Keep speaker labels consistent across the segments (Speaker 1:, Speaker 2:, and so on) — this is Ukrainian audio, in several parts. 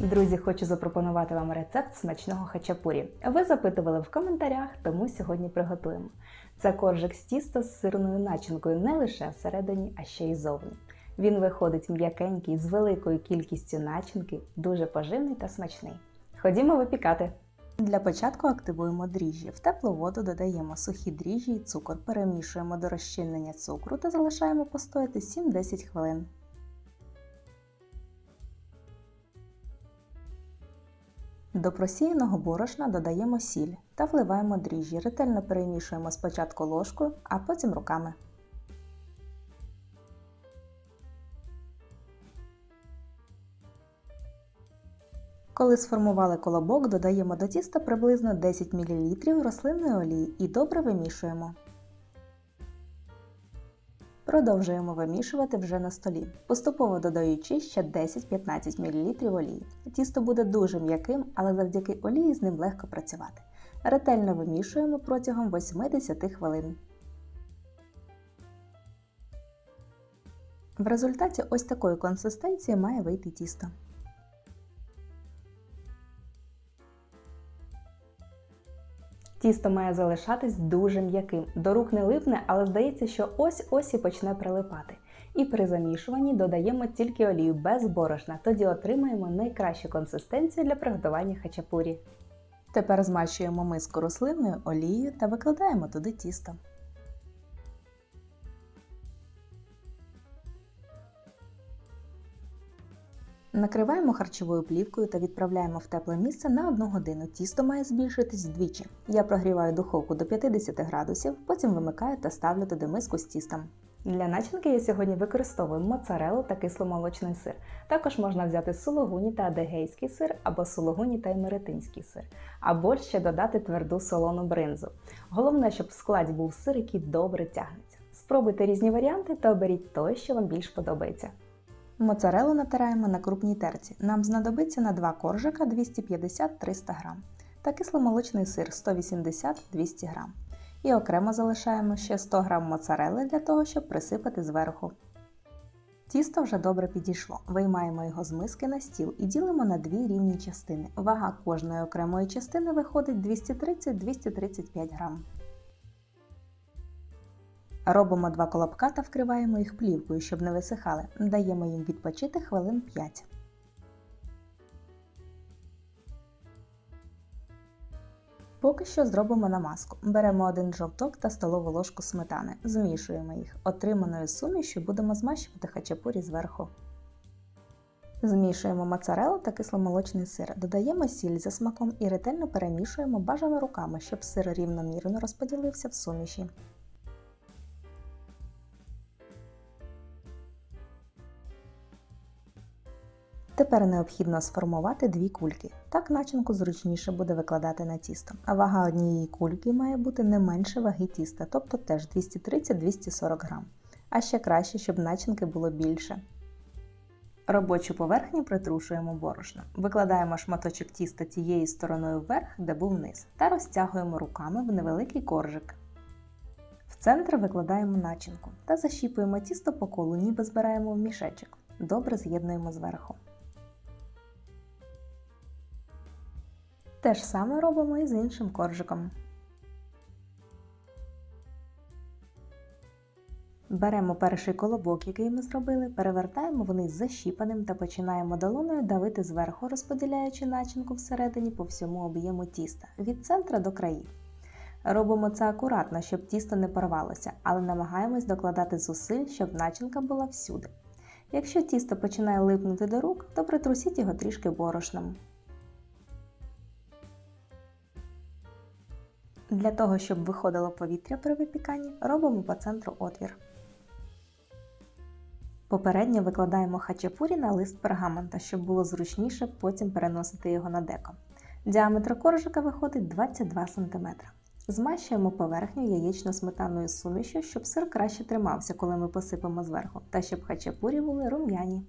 Speaker 1: Друзі, хочу запропонувати вам рецепт смачного хачапурі. Ви запитували в коментарях, тому сьогодні приготуємо. Це коржик з тіста з сирною начинкою не лише всередині, а ще й зовні. Він виходить м'якенький з великою кількістю начинки, дуже поживний та смачний. Ходімо випікати. Для початку активуємо дріжджі. В теплу воду додаємо сухі дріжджі і цукор, перемішуємо до розчинення цукру та залишаємо постояти 7-10 хвилин. До просіяного борошна додаємо сіль та вливаємо дріжджі. Ретельно перемішуємо спочатку ложкою, а потім руками. Коли сформували колобок, додаємо до тіста приблизно 10 мл рослинної олії і добре вимішуємо. Продовжуємо вимішувати вже на столі, поступово додаючи ще 10-15 мл олії. Тісто буде дуже м'яким, але завдяки олії з ним легко працювати. Ретельно вимішуємо протягом 80 хвилин. В результаті ось такої консистенції має вийти тісто. Тісто має залишатись дуже м'яким. До рук не липне, але здається, що ось-ось і почне прилипати. І при замішуванні додаємо тільки олію без борошна, тоді отримаємо найкращу консистенцію для приготування хачапурі. Тепер змащуємо миску рослинною олією та викладаємо туди тісто. Накриваємо харчовою плівкою та відправляємо в тепле місце на 1 годину. Тісто має збільшитись вдвічі. Я прогріваю духовку до 50 градусів, потім вимикаю та ставлю туди миску з тістом. Для начинки я сьогодні використовую моцарелу та кисломолочний сир. Також можна взяти сулугуні та адегейський сир або сулугуні та емеретинський сир, або ще додати тверду солону бринзу. Головне, щоб в складі був сир, який добре тягнеться. Спробуйте різні варіанти та оберіть той, що вам більш подобається. Моцарелу натираємо на крупній терці. Нам знадобиться на 2 коржика 250-300 г та кисломолочний сир 180-200 г. І окремо залишаємо ще 100 г моцарели для того, щоб присипати зверху. Тісто вже добре підійшло. Виймаємо його з миски на стіл і ділимо на дві рівні частини. Вага кожної окремої частини виходить 230-235 г. Робимо два колобка та вкриваємо їх плівкою, щоб не висихали. Даємо їм відпочити хвилин 5. Поки що зробимо намазку. Беремо один жовток та столову ложку сметани, змішуємо їх. Отриманою сумішю будемо змащувати хачапурі зверху. Змішуємо моцарелу та кисломолочний сир, додаємо сіль за смаком і ретельно перемішуємо бажано руками, щоб сир рівномірно розподілився в суміші. Тепер необхідно сформувати дві кульки. Так начинку зручніше буде викладати на тісто. А вага однієї кульки має бути не менше ваги тіста, тобто теж 230-240 г. А ще краще, щоб начинки було більше. Робочу поверхню притрушуємо борошном. Викладаємо шматочок тіста тією стороною вверх, де був низ, та розтягуємо руками в невеликий коржик. В центр викладаємо начинку та защіпуємо тісто по колу, ніби збираємо в мішечок. Добре з'єднуємо зверху. Те ж саме робимо і з іншим коржиком. Беремо перший колобок, який ми зробили, перевертаємо вниз защіпаним та починаємо долоною давити зверху, розподіляючи начинку всередині по всьому об'єму тіста від центра до країв. Робимо це акуратно, щоб тісто не порвалося, але намагаємось докладати зусиль, щоб начинка була всюди. Якщо тісто починає липнути до рук, то притрусіть його трішки борошном. Для того, щоб виходило повітря при випіканні, робимо по центру отвір. Попередньо викладаємо хачапурі на лист пергамента, щоб було зручніше потім переносити його на деко. Діаметр коржика виходить 22 см. Змащуємо поверхню яєчно-сметаною сумішю, щоб сир краще тримався, коли ми посипемо зверху, та щоб хачапурі були рум'яні.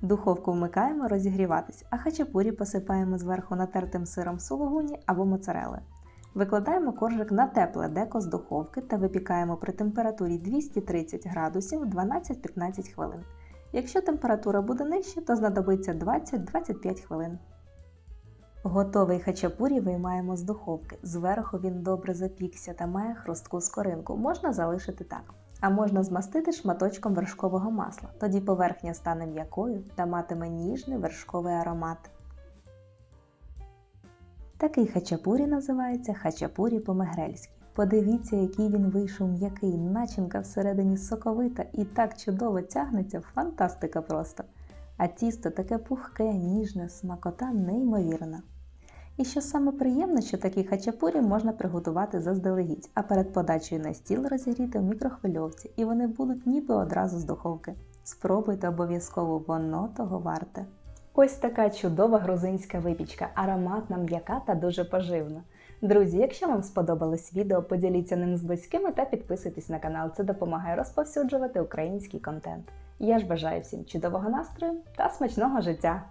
Speaker 1: Духовку вмикаємо розігріватись, а хачапурі посипаємо зверху натертим сиром сулугуні або моцарели. Викладаємо коржик на тепле деко з духовки та випікаємо при температурі 230 градусів 12-15 хвилин. Якщо температура буде нижча, то знадобиться 20-25 хвилин. Готовий хачапурі виймаємо з духовки. Зверху він добре запікся та має хрустку скоринку. Можна залишити так. А можна змастити шматочком вершкового масла. Тоді поверхня стане м'якою та матиме ніжний вершковий аромат. Такий хачапурі називається хачапурі по-мегрельськи. Подивіться, який він вийшов м'який, начинка всередині соковита і так чудово тягнеться, фантастика просто. А тісто таке пухке, ніжне, смакота неймовірна. І що саме приємне, що такі хачапурі можна приготувати заздалегідь, а перед подачею на стіл розігріти в мікрохвильовці, і вони будуть ніби одразу з духовки. Спробуйте обов'язково, воно того варте. Ось така чудова грузинська випічка, ароматна, м'яка та дуже поживна. Друзі, якщо вам сподобалось відео, поділіться ним з близькими та підписуйтесь на канал. Це допомагає розповсюджувати український контент. Я ж бажаю всім чудового настрою та смачного життя!